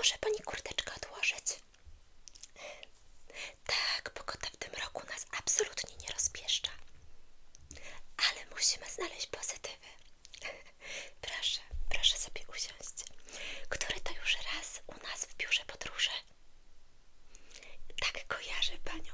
może pani kurteczkę odłożyć? Tak, pogoda w tym roku nas absolutnie nie rozpieszcza. Ale musimy znaleźć pozytywy. Proszę, proszę sobie usiąść. Który to już raz u nas w biurze podróży? Tak, kojarzę panią,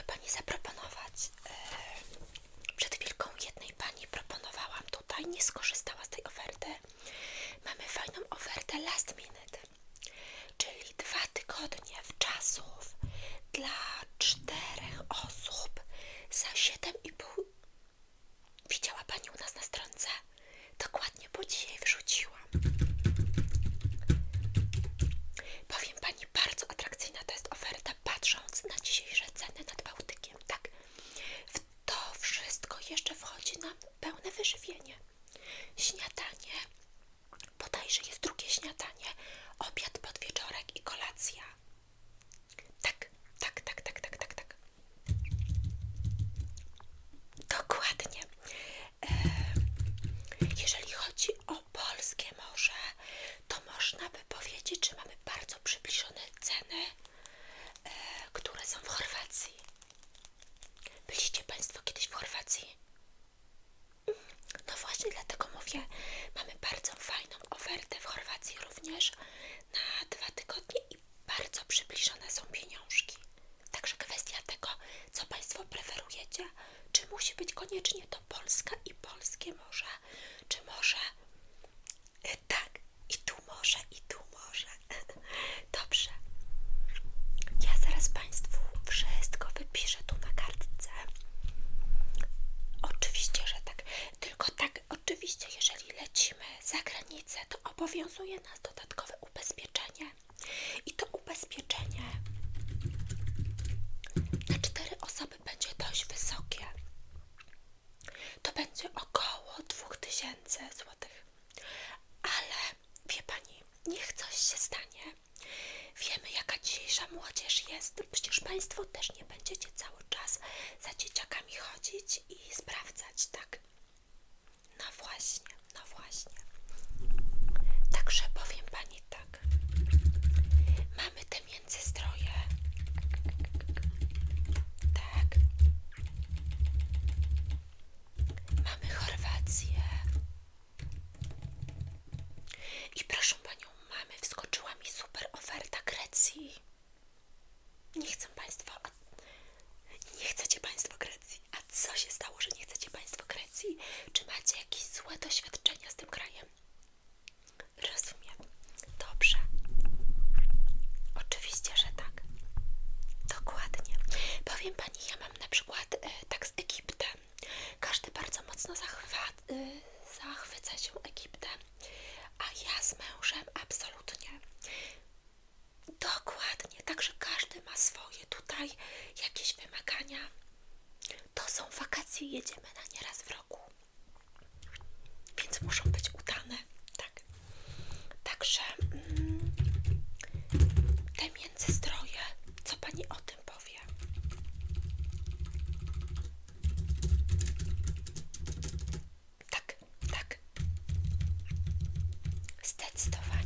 mogę Pani zaproponować? E, Przed chwilką jednej Pani proponowałam tutaj, nie skorzystała z tej oferty. Mamy fajną ofertę last minute, czyli dwa tygodnie w czasów dla czterech osób za 7,5 Widziała Pani u nas na stronce? Dokładnie, bo dzisiaj wrzuciłam. Powiem Pani, bardzo atrakcyjna to jest oferta, patrząc na dzisiejsze ceny nad Bałtykiem. Tak, w to wszystko jeszcze wchodzi nam pełne wyżywienie. Śniadanie, bodajże jest drugie śniadanie, obiad, podwieczorek i kolacja. Tak, tak, tak, tak, tak, tak, tak. Dokładnie. E, jeżeli chodzi o polskie morze, to można by powiedzieć, że mamy bardzo przybliżone ceny, e, które są w Chorwacji. Byliście Państwo kiedyś w Chorwacji? Mm, No właśnie dlatego mamy bardzo fajną ofertę w Chorwacji również na dwa tygodnie i bardzo przybliżone są pieniążki. Także kwestia tego, co Państwo preferujecie, czy musi być koniecznie to Polska i polskie morze, czy może e, tak, i tu morze, i tu morze. Dobrze. Ja zaraz Państwu wszystko wypiszę tu na kartce. Oczywiście, że tak. Tylko tak, oczywiście, jeżeli lecimy za granicę, to obowiązuje nas dodatkowe ubezpieczenie. I to ubezpieczenie na cztery osoby będzie dość wysokie. To będzie około 2000 złotych. Ale wie pani, niech coś się stanie. Wiemy, jaka dzisiejsza młodzież jest. Przecież Państwo też nie będziecie Powiem Pani, ja mam na przykład e, tak z Egiptem. Każdy bardzo mocno zachwa, e, zachwyca się Egiptem, a ja z mężem absolutnie. Dokładnie, także każdy ma swoje tutaj jakieś wymagania. To są wakacje, jedziemy na nie raz w roku, więc muszą być zdecydowanie.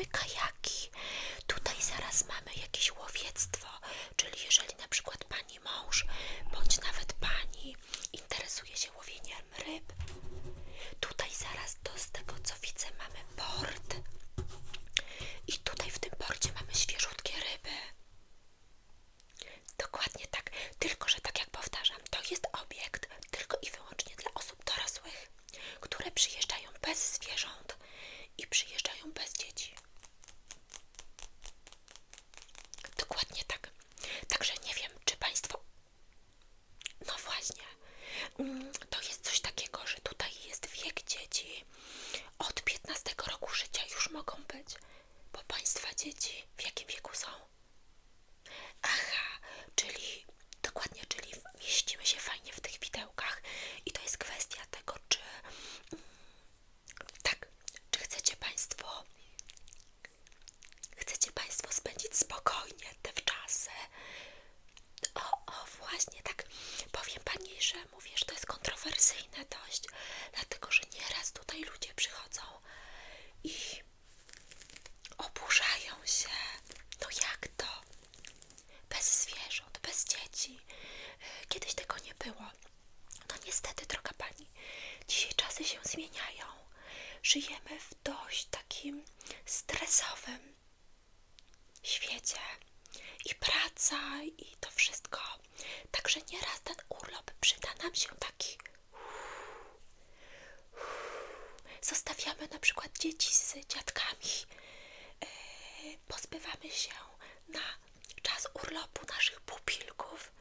mamy kajaki. Tutaj zaraz mamy jakieś łowiectwo, czyli jeżeli na przykład pani mąż właśnie tak powiem pani, że mówię, że to jest kontrowersyjne dość, dlatego że nieraz tutaj ludzie przychodzą i oburzają się. No jak to? Bez zwierząt, bez dzieci. E, kiedyś tego nie było. No niestety, droga pani, dzisiaj czasy się zmieniają. Żyjemy w dość takim stresowym świecie i praca i to wszystko. Także nieraz ten urlop przyda nam się taki. Zostawiamy na przykład dzieci z dziadkami, e, pozbywamy się na czas urlopu naszych pupilków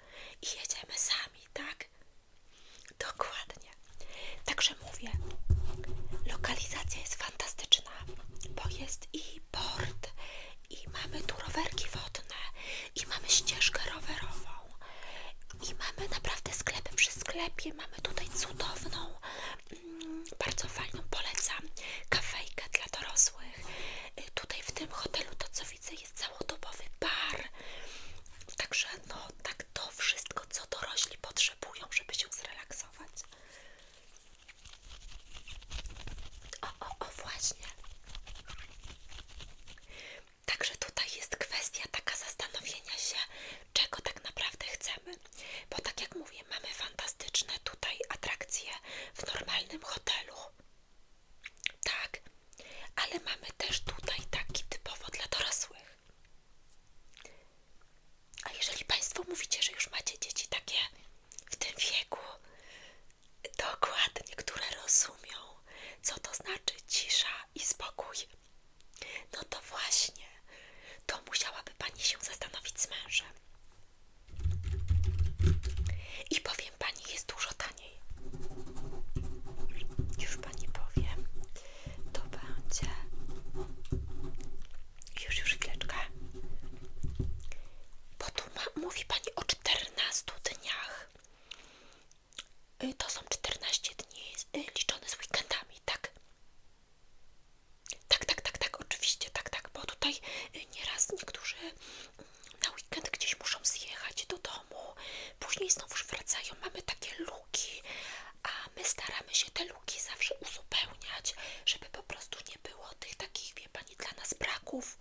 i jedziemy sami, tak? Dokładnie. Także mówię, lokalizacja jest fantastyczna, bo jest i port, i mamy tu rowerki wodne, i mamy ścieżkę rowerową, i mamy naprawdę sklepy przy sklepie. Mamy tutaj cudowną, mm, bardzo fajną 眠かったよ nas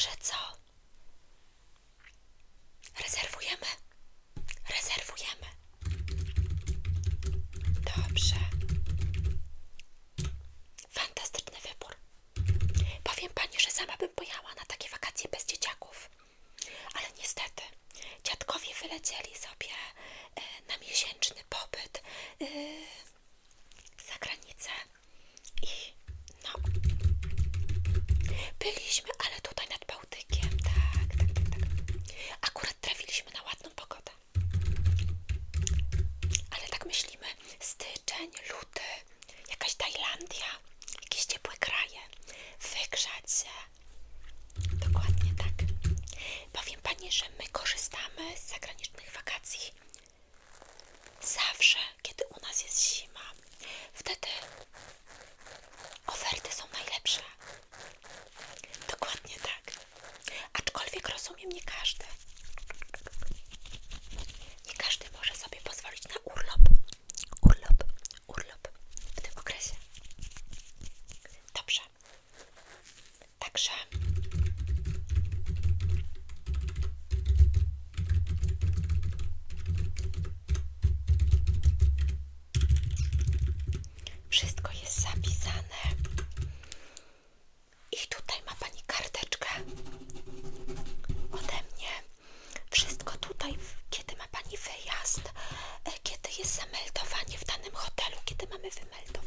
Także co? wszystko jest zapisane. I tutaj ma Pani karteczkę ode mnie. Wszystko tutaj, kiedy ma Pani wyjazd, e, kiedy jest zameldowanie w danym hotelu, kiedy mamy wymeldowanie